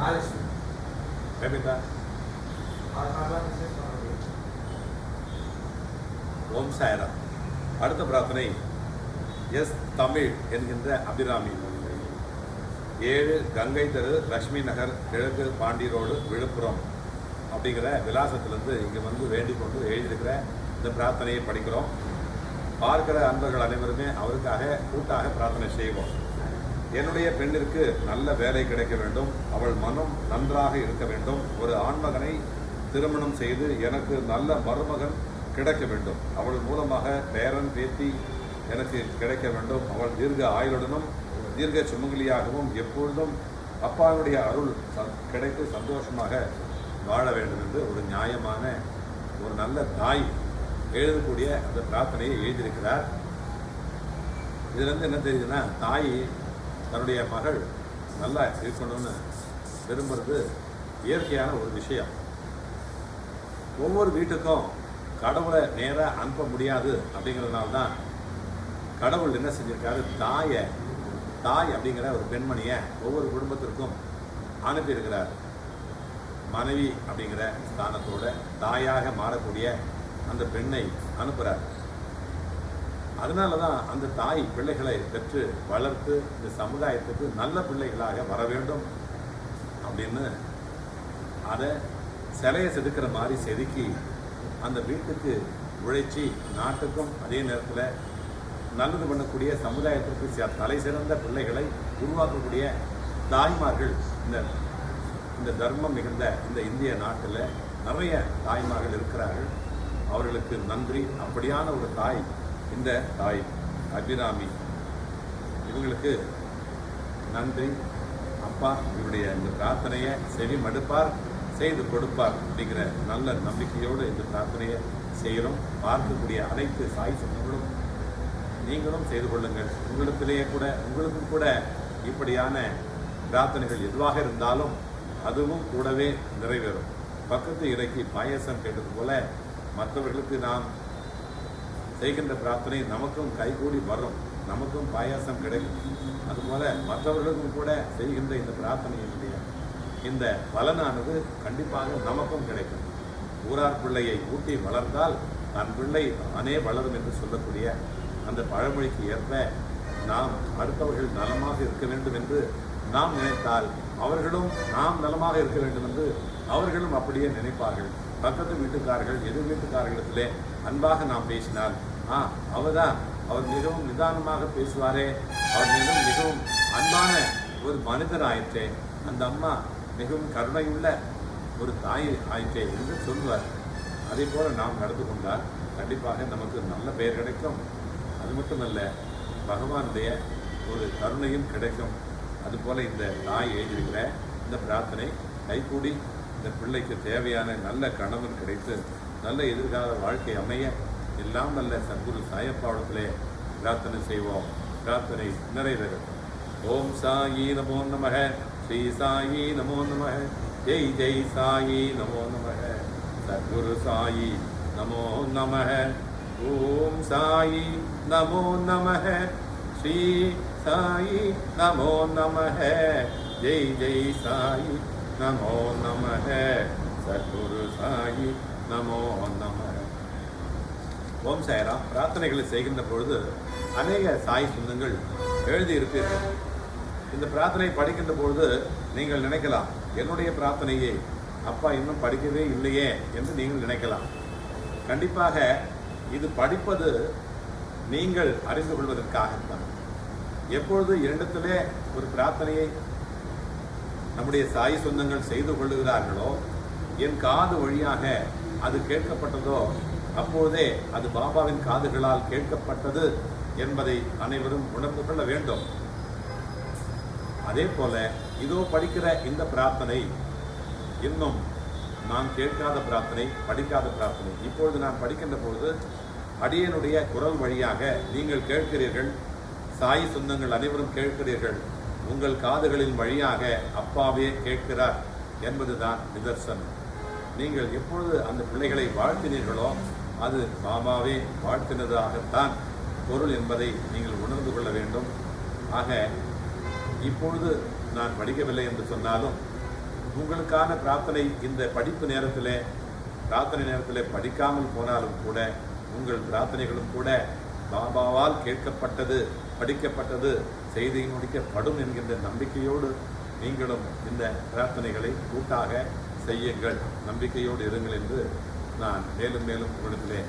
Knowledge பேபிட்டா ஓம் சாயராம். அடுத்த பிரார்த்தனை S Tamil என்கின்ற அபிராமி ஏழு கங்கை தெரு லக்ஷ்மி நகர் கிழக்கு பாண்டி ரோடு விழுப்புரம் அப்படிங்கிற விலாசத்திலிருந்து இங்கே வந்து வேண்டிக் கொண்டு எழுதியிருக்கிற இந்த பிரார்த்தனையை படிக்கிறோம். பார்க்கிற அன்பர்கள் அனைவருமே அவருக்காக கூட்டாக பிரார்த்தனை செய்வோம். என்னுடைய பெண்ணிற்கு நல்ல வேலை கிடைக்க வேண்டும். அவள் மனம் நன்றாக இருக்க வேண்டும். ஒரு ஆண்மகனை திருமணம் செய்து எனக்கு நல்ல மருமகன் கிடைக்க வேண்டும். அவள் மூலமாக பேரன் பேத்தி எனக்கு கிடைக்க வேண்டும். அவள் தீர்க்க ஆயுளுடனும் தீர்க்க சுமங்கலியாகவும் எப்பொழுதும் அப்பாவுடைய அருள் கிடைத்து சந்தோஷமாக வாழ வேண்டும் என்று ஒரு நியாயமான ஒரு நல்ல தாய் எழுதக்கூடிய அந்த பிரார்த்தனையை எழுதியிருக்கிறார். இதுலேருந்து என்ன தெரியுதுன்னா தாய் தன்னுடைய மகள் நல்லா இருக்கணும்னு விரும்புறது இயற்கையான ஒரு விஷயம். ஒவ்வொரு வீட்டுக்கும் கடவுளை நேராக அனுப்ப முடியாது அப்படிங்கிறதுனால தான் கடவுள் என்ன செஞ்சிருக்காரு? தாயை தாய் அப்படிங்கிற ஒரு பெண்மணியை ஒவ்வொரு குடும்பத்திற்கும் அனுப்பியிருக்கிறார். மனைவி அப்படிங்கிற ஸ்தானத்தோட தாயாக மாறக்கூடிய அந்த பெண்ணை அனுப்புகிறார் அதனால தான் அந்த தாய் பிள்ளைகளை பெற்று வளர்த்து இந்த சமுதாயத்துக்கு நல்ல பிள்ளைகளாக வர வேண்டும் அப்படின்னு அதை சிலையை செதுக்கிற மாதிரி செதுக்கி அந்த வீட்டுக்கு உழைச்சி நாட்டுக்கும் அதே நேரத்தில் நல்லது பண்ணக்கூடிய சமுதாயத்திற்கு தலை சிறந்த பிள்ளைகளை உருவாக்கக்கூடிய தாய்மார்கள் இந்த இந்த தர்மம் மிகுந்த இந்த இந்திய நாட்டில் நிறைய தாய்மார்கள் இருக்கிறார்கள். அவர்களுக்கு நன்றி. அப்படியான ஒரு தாய் இந்த தாய் அபிராமி. இவங்களுக்கு நன்றி. அப்பா இவருடைய இந்த பிரார்த்தனையை செவி மடுப்பார் செய்து கொடுப்பார் அப்படிங்கிற நல்ல நம்பிக்கையோடு இந்த பிரார்த்தனையை செய்கிறோம். பார்க்கக்கூடிய அனைத்து சாய் சொந்தங்களும் நீங்களும் செய்து கொள்ளுங்கள். உங்களிடத்திலேயே கூட உங்களுக்கும் கூட இப்படியான பிரார்த்தனைகள் எதுவாக இருந்தாலும் அதுவும் கூடவே நிறைவேறும். பக்கத்து இறைக்கு பாயசம் கேட்டது போல மற்றவர்களுக்கு நாம் செய்கின்ற பிரார்த்தனை நமக்கும் கைகூடி வரும். நமக்கும் பாயாசம் கிடைக்கும். அதுபோல மற்றவர்களுக்கும் கூட செய்கின்ற இந்த பிரார்த்தனையினுடைய இந்த பலனானது கண்டிப்பாக நமக்கும் கிடைக்கும். ஊரார் பிள்ளையை ஊட்டி வளர்ந்தால் தன் பிள்ளை தானே வளரும் என்று சொல்லக்கூடிய அந்த பழமொழிக்கு ஏற்ப நாம் அடுத்தவர்கள் நலமாக இருக்க வேண்டும் என்று நாம் நினைத்தால் அவர்களும் நாம் நலமாக இருக்க வேண்டும் என்று அவர்களும் அப்படியே நினைப்பார்கள். பக்கத்து வீட்டுக்காரர்கள் எதிர் வீட்டுக்காரர்களிடத்திலே அன்பாக நாம் பேசினால் ஆ அவர்தான். அவர் மிகவும் நிதானமாக பேசுவாரே. அவர் மிகவும் மிகவும் அன்பான ஒரு மனிதர் ஆயிற்றே அந்த அம்மா மிகவும் கருணையுள்ள ஒரு தாய் ஆயிற்றே என்று சொல்வார் அதே போல நாம் நடந்து கொண்டால் கண்டிப்பாக நமக்கு நல்ல பெயர் கிடைக்கும். அது மட்டுமல்ல பகவானுடைய ஒரு கருணையும் கிடைக்கும். அதுபோல இந்த தாய் எழுதியிருக்கிற இந்த பிரார்த்தனை கைகூடி இந்த பிள்ளைக்கு தேவையான நல்ல கணவன் கிடைத்து நல்ல எதிர்கால வாழ்க்கை அமைய எல்லாம் நல்ல சத்குரு சாயப்பாடத்திலே பிரார்த்தனை செய்வோம். பிரார்த்தனை நிறைவேறும் ஓம் சாயி நமோ நமக ஸ்ரீ சாயி நமோ நமக ஜெய் ஜெய் சாயி நமோ நமக சத்குரு சாயி நமோ நமக ஓம் சாயி நமோ நமக ஸ்ரீ சாயி நமோ நமக ஜெய் ஜெய் சாயி நமோ நமக சத்குரு சாயி நமோ நம ஓம் சாய்ராம். பிரார்த்தனைகளை செய்கின்ற பொழுது அநேக சாய் சொந்தங்கள் எழுதியிருப்பீர்கள் இந்த பிரார்த்தனை படிக்கின்ற பொழுது நீங்கள் நினைக்கலாம் என்னுடைய பிரார்த்தனையே அப்பா இன்னும் படிக்கவே இல்லையே என்று நீங்கள் நினைக்கலாம். கண்டிப்பாக இது படிப்பது நீங்கள் அறிந்து கொள்வதற்காகத்தான். எப்பொழுது இரண்டத்திலே ஒரு பிரார்த்தனையை நம்முடைய சாய் சொந்தங்கள் செய்து கொள்ளுகிறார்களோ என் காது வழியாக அது கேட்கப்பட்டதோ அப்போதே அது பாபாவின் காதுகளால் கேட்கப்பட்டது என்பதை அனைவரும் உணர்ந்து கொள்ள வேண்டும். அதே போல இதோ படிக்கிற இந்த பிரார்த்தனை இன்னும் நான் கேட்காத பிரார்த்தனை படிக்காத பிரார்த்தனை. இப்பொழுது நான் படிக்கின்ற பொழுது அடியனுடைய குரல் வழியாக நீங்கள் கேட்கிறீர்கள் சாய் சொந்தங்கள் அனைவரும் கேட்கிறீர்கள் உங்கள் காதுகளின் வழியாக அப்பாவே கேட்கிறார் என்பதுதான் நிதர்சனம். நீங்கள் எப்பொழுது அந்த பிள்ளைகளை வாழ்த்தினீர்களோ அது பாபாவே வாழ்த்தினதாகத்தான் பொருள் என்பதை நீங்கள் உணர்ந்து கொள்ள வேண்டும். ஆக இப்பொழுது நான் படிக்கவில்லை என்று சொன்னாலும் உங்களுக்கான பிரார்த்தனை இந்த படிப்பு நேரத்தில் பிரார்த்தனை நேரத்தில் படிக்காமல் போனாலும் கூட உங்கள் பிரார்த்தனைகளும் கூட பாபாவால் கேட்கப்பட்டது படிக்கப்பட்டது செய்தி முடிக்கப்படும் என்கின்ற நம்பிக்கையோடு நீங்களும் இந்த பிரார்த்தனைகளை கூட்டாக செய்யுங்கள். நம்பிக்கையோடு இருங்கள் என்று நான் மேலும் மேலும் உங்களிடத்திலே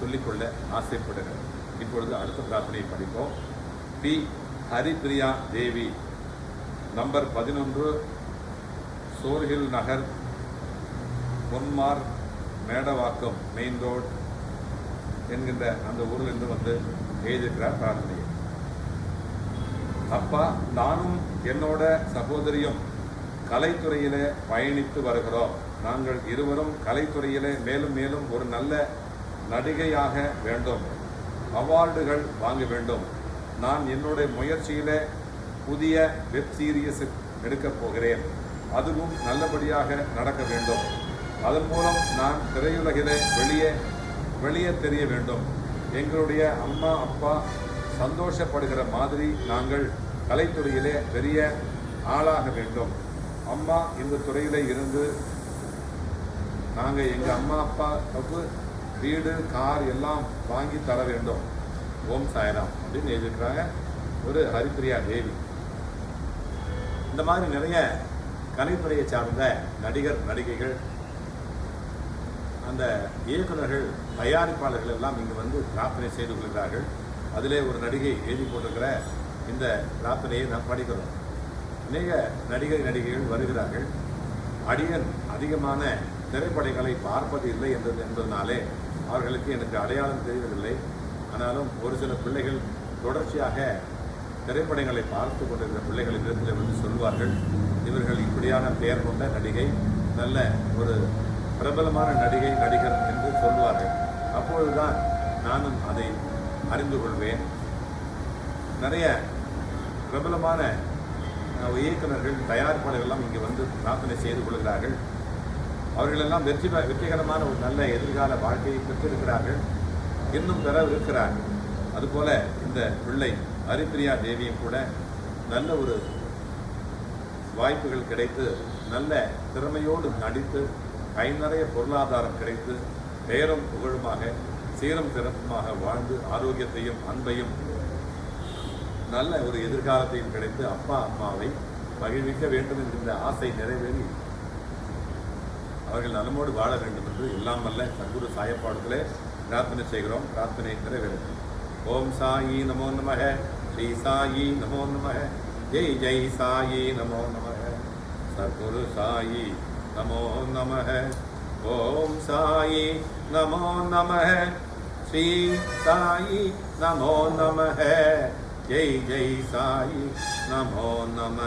சொல்லிக்கொள்ள ஆசைப்படுகிறேன். இப்பொழுது அடுத்த பிரார்த்தனையை படிப்போம். பி. ஹரிபிரியா தேவி நம்பர் பதினொன்று சோர்ஹில் நகர் பொன்மார் மேடவாக்கம் மெயின் ரோட் என்கின்ற அந்த ஊரிலிருந்து வந்து எழுதியிருக்கிறார் பிரார்த்தனையை. அப்பா நானும் என்னோட சகோதரியும் கலைத்துறையில் பயணித்து வருகிறோம். நாங்கள் இருவரும் கலைத்துறையில் மேலும் மேலும் ஒரு நல்ல நடிகையாக வேண்டும். அவார்டுகள் வாங்க வேண்டும். நான் என்னுடைய முயற்சியில் புதிய வெப் சீரியஸ் எடுக்கப் போகிறேன். அதுவும் நல்லபடியாக நடக்க வேண்டும். அதன் மூலம் நான் திரையுலகிலே வெளியே வெளியே தெரிய வேண்டும். எங்களுடைய அம்மா அப்பா சந்தோஷப்படுகிற மாதிரி நாங்கள் கலைத்துறையிலே பெரிய ஆளாக வேண்டும். அம்மா இந்த துறையிலே இருந்து நாங்கள் எங்கள் அம்மா அப்பாவுக்கு வீடு கார் எல்லாம் வாங்கி தர வேண்டும். ஓம் சாய்ராம் அப்படின்னு எழுதியிருக்கிறாங்க. ஒரு ஹரிப்பிரியா தேவி. இந்த மாதிரி நிறைய கலைத்துறையை சார்ந்த நடிகர் நடிகைகள் அந்த இயக்குனர்கள் தயாரிப்பாளர்கள் எல்லாம் இங்கு வந்து பிரார்த்தனை செய்து கொள்கிறார்கள். அதிலே ஒரு நடிகை எழுதி போட்டிருக்கிற இந்த பிரார்த்தனையை நாம் படிக்கிறோம். அநேக நடிகை நடிகைகள் வருகிறார்கள். அடியன் அதிகமான திரைப்படங்களை பார்ப்பது இல்லை என்பது என்பதனாலே அவர்களுக்கு எனக்கு அடையாளம் தெரியவில்லை ஆனாலும் ஒரு சில பிள்ளைகள் தொடர்ச்சியாக திரைப்படங்களை பார்த்து கொண்டிருக்கிற பிள்ளைகள் இடத்தில் வந்து சொல்வார்கள் இவர்கள் இப்படியான பெயர் கொண்ட நடிகை நல்ல ஒரு பிரபலமான நடிகை நடிகர் என்று சொல்வார்கள் அப்பொழுதுதான் நானும் அதை அறிந்து கொள்வேன். நிறைய பிரபலமான இயக்குநர்கள் தயாரிப்பாளர்கள் தயாரிப்பாளர்கள்லாம் இங்கே வந்து பிரார்த்தனை செய்து கொள்கிறார்கள். அவர்களெல்லாம் வெற்றி வெற்றிகரமான ஒரு நல்ல எதிர்கால வாழ்க்கையை பெற்றிருக்கிறார்கள். இன்னும் பெறவிருக்கிறார்கள் அதுபோல இந்த பிள்ளை ஹரிப்பிரியா தேவியும் கூட நல்ல ஒரு வாய்ப்புகள் கிடைத்து நல்ல திறமையோடு நடித்து கை நிறைய பொருளாதாரம் கிடைத்து பெயரும் புகழுமாக சீரம் சிறப்புமாக வாழ்ந்து ஆரோக்கியத்தையும் அன்பையும் நல்ல ஒரு எதிர்காலத்தையும் கிடைத்து அப்பா அம்மாவை மகிழ்விக்க வேண்டும் என்கின்ற ஆசை நிறைவேறி அவர்கள் நலமோடு வாழ வேண்டும் என்று எல்லாம் வல்ல சத்குரு சாயப்பாடத்திலே பிரார்த்தனை செய்கிறோம். பிரார்த்தனை நிறைவேறும். ஓம் சாயி நமோ நமக. ஸ்ரீ சாயி நமோ நமக. ஜெய் ஜெய் சாயி நமோ நமக. சத்குரு சாயி நமோ நமக. ஓம் சாயி நமோ நம ஸ்ரீ சாயி நமோ நம ஜெய் ஜெய் சாயி நமோ நம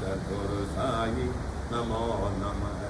சத்குரு சாயி நமோ நமக